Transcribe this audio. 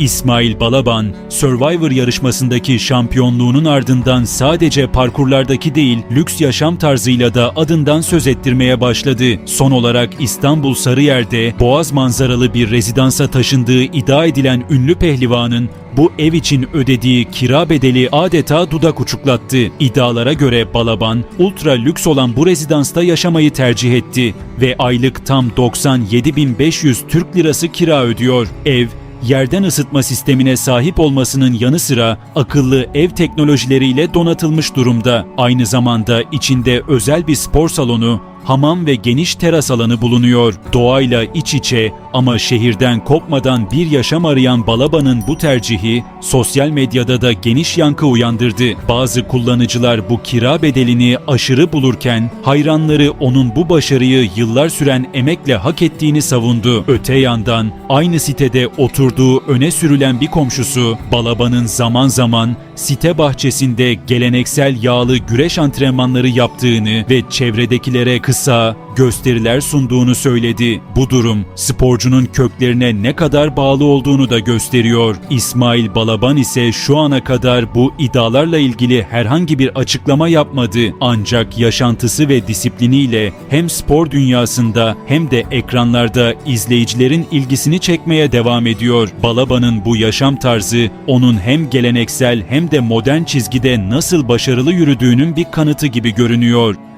İsmail Balaban, Survivor yarışmasındaki şampiyonluğunun ardından sadece parkurlardaki değil, lüks yaşam tarzıyla da adından söz ettirmeye başladı. Son olarak İstanbul Sarıyer'de boğaz manzaralı bir rezidansa taşındığı iddia edilen ünlü pehlivanın bu ev için ödediği kira bedeli adeta dudak uçuklattı. İddialara göre Balaban, ultra lüks olan bu rezidansta yaşamayı tercih etti ve aylık tam 97.500 Türk lirası kira ödüyor. Ev, yerden ısıtma sistemine sahip olmasının yanı sıra akıllı ev teknolojileriyle donatılmış durumda. Aynı zamanda içinde özel bir spor salonu, hamam ve geniş teras alanı bulunuyor. Doğayla iç içe ama şehirden kopmadan bir yaşam arayan Balaba'nın bu tercihi sosyal medyada da geniş yankı uyandırdı. Bazı kullanıcılar bu kira bedelini aşırı bulurken hayranları onun bu başarıyı yıllar süren emekle hak ettiğini savundu. Öte yandan aynı sitede oturduğu öne sürülen bir komşusu Balaba'nın zaman zaman site bahçesinde geleneksel yağlı güreş antrenmanları yaptığını ve çevredekilere kısa gösteriler sunduğunu söyledi. Bu durum sporcunun köklerine ne kadar bağlı olduğunu da gösteriyor. İsmail Balaban ise şu ana kadar bu iddialarla ilgili herhangi bir açıklama yapmadı. Ancak yaşantısı ve disipliniyle hem spor dünyasında hem de ekranlarda izleyicilerin ilgisini çekmeye devam ediyor. Balaban'ın bu yaşam tarzı onun hem geleneksel hem de modern çizgide nasıl başarılı yürüdüğünün bir kanıtı gibi görünüyor.